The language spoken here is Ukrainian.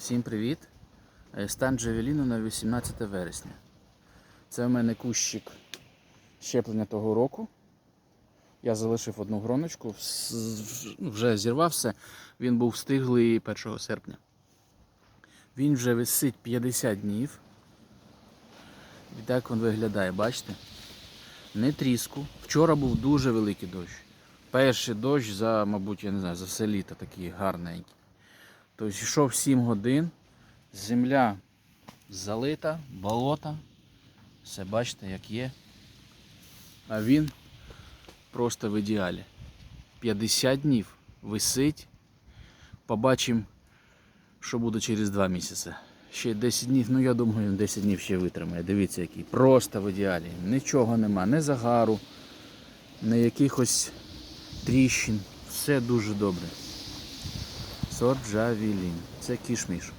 Всім привіт! Е, Стан Джавеліну на 18 вересня. Це в мене кущик щеплення того року. Я залишив одну гроночку, вже зірвався. Він був стиглий 1 серпня. Він вже висить 50 днів. І так він виглядає, бачите? Не тріску. Вчора був дуже великий дощ. Перший дощ за, мабуть, я не знаю, за все літо такий гарненький. Тобто йшов 7 годин, земля залита, болото. Все бачите, як є. А він просто в ідеалі. 50 днів висить. Побачимо, що буде через 2 місяці. Ще 10 днів, ну я думаю, він 10 днів ще витримає. Дивіться, який. Просто в ідеалі. Нічого нема, ні загару, ні якихось тріщин. Все дуже добре. Сорт Джавілін. Це кішміш.